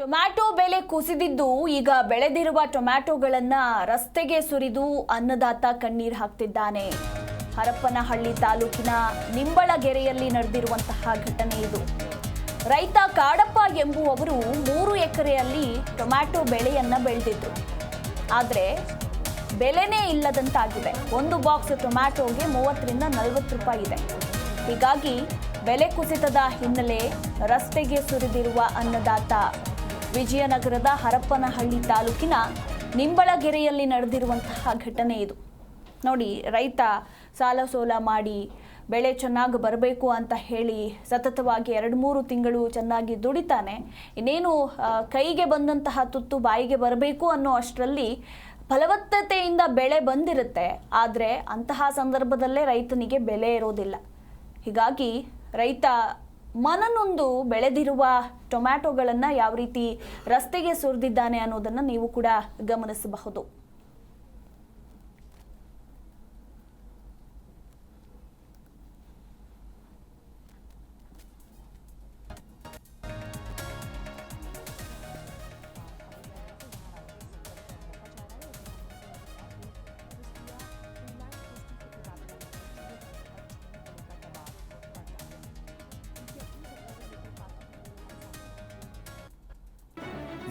Tomato ಬೆಲೆ ಕುಸಿದಿದ್ದು ಈಗ ಬೆಳೆದಿರುವ ಟೊಮ್ಯಾಟೊಗಳನ್ನ ರಸ್ತೆಗೆ ಸುರಿದು ಅನ್ನದಾತ ಕಣ್ಣೀರು ಹಾಕ್ತಿದ್ದಾನೆ. ಹರಪ್ಪನಹಳ್ಳಿ ತಾಲೂಕಿನ ನಿಂಬಳಗೆರೆಯಲ್ಲಿ ನಡೆದಿರುವಂತಹ ಘಟನೆ ಇದು. ರೈತ ಕಾಡಪ್ಪ ಎಂಬುವವರು ಮೂರು ಎಕರೆಯಲ್ಲಿ ಟೊಮ್ಯಾಟೊ ಬೆಳೆಯನ್ನ ಬೆಳೆದಿದ್ರು. ಆದರೆ ಬೆಲೆನೇ ಇಲ್ಲದಂತಾಗಿದೆ. ಒಂದು ಬಾಕ್ಸ್ ಟೊಮ್ಯಾಟೊಗೆ ಮೂವತ್ತರಿಂದ ನಲವತ್ತು ರೂಪಾಯಿ ಇದೆ. ಹೀಗಾಗಿ ಬೆಲೆ ಕುಸಿತದ ಹಿನ್ನೆಲೆ ರಸ್ತೆಗೆ ಸುರಿದಿರುವ ಅನ್ನದಾತ ವಿಜಯನಗರದ ಹರಪ್ಪನಹಳ್ಳಿ ತಾಲೂಕಿನ ನಿಂಬಳಗೆರೆಯಲ್ಲಿ ನಡೆದಿರುವಂತಹ ಘಟನೆ ಇದು. ನೋಡಿ, ರೈತ ಸಾಲ ಸೋಲ ಮಾಡಿ ಬೆಳೆ ಚೆನ್ನಾಗಿ ಬರಬೇಕು ಅಂತ ಹೇಳಿ ಸತತವಾಗಿ ಎರಡು ಮೂರು ತಿಂಗಳು ಚೆನ್ನಾಗಿ ದುಡಿತಾನೆ. ಇನ್ನೇನು ಕೈಗೆ ಬಂದಂತಹ ತುತ್ತು ಬಾಯಿಗೆ ಬರಬೇಕು ಅನ್ನೋ ಅಷ್ಟರಲ್ಲಿ ಫಲವತ್ತತೆಯಿಂದ ಬೆಳೆ ಬಂದಿರುತ್ತೆ. ಆದರೆ ಅಂತಹ ಸಂದರ್ಭದಲ್ಲೇ ರೈತನಿಗೆ ಬೆಲೆ ಇರೋದಿಲ್ಲ. ಹೀಗಾಗಿ ರೈತ ಮನನೊಂದು ಬೆಳೆದಿರುವ ಟೊಮ್ಯಾಟೊಗಳನ್ನು ಯಾವ ರೀತಿ ರಸ್ತೆಗೆ ಸುರಿದಿದ್ದಾನೆ ಅನ್ನೋದನ್ನು ನೀವು ಕೂಡ ಗಮನಿಸಬಹುದು.